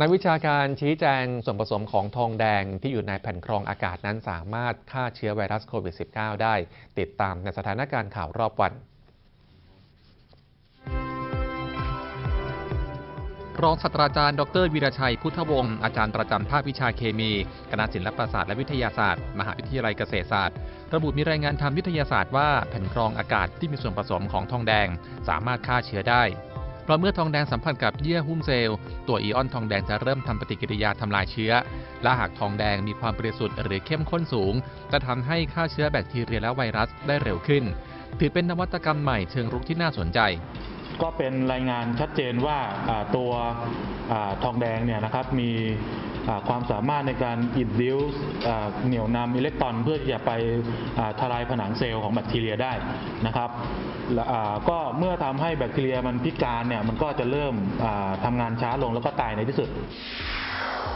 นักวิชาการชี้แจงส่วนผสมของทองแดงที่อยู่ในแผ่นกรองอากาศนั้นสามารถฆ่าเชื้อไวรัสโควิด -19 ได้ ติดตามในสถานการณ์ข่าวรอบวัน รองศาสตราจารย์ ดรวีรชัย พุทธวงศ์อาจารย์ประจำภาควิชาเคมี คณะศิลปศาสตร์และวิทยาศาสตร์ มหาวิทยาลัยเกษตรศาสตร์ ระบุมีรายงานทางวิทยาศาสตร์ว่าแผ่นกรองอากาศที่มีส่วนผสมของทองแดง สามารถฆ่าเชื้อได้ เพราะเมื่อทองแดงสัมผัสกับเยื่อหุ้มเซลล์ตัวอีออนทองแดงจะเริ่มทำปฏิกิริยาทำลายเชื้อ และหากทองแดงมีความบริสุทธิ์หรือเข้มข้นสูง จะทำให้ฆ่าเชื้อแบคทีเรียและไวรัสได้เร็วขึ้น ถือเป็นนวัตกรรมใหม่เชิงรุกที่น่าสนใจก็เป็นรายงานชัดเจนว่าตัวอทองแดงเนี่ยนะครับมีความสามารถในการ induce อ่าเหนี่ยวนำอิเล็กตรอนเพื่อจะไปทลายผนังเซลล์ของแบคทีเรียได้นะครับ ก็เมื่อทำให้แบคทีเรียมันพิการเนี่ยมันก็จะเริ่มทำทำงานช้าลงแล้วก็ตายในที่สุด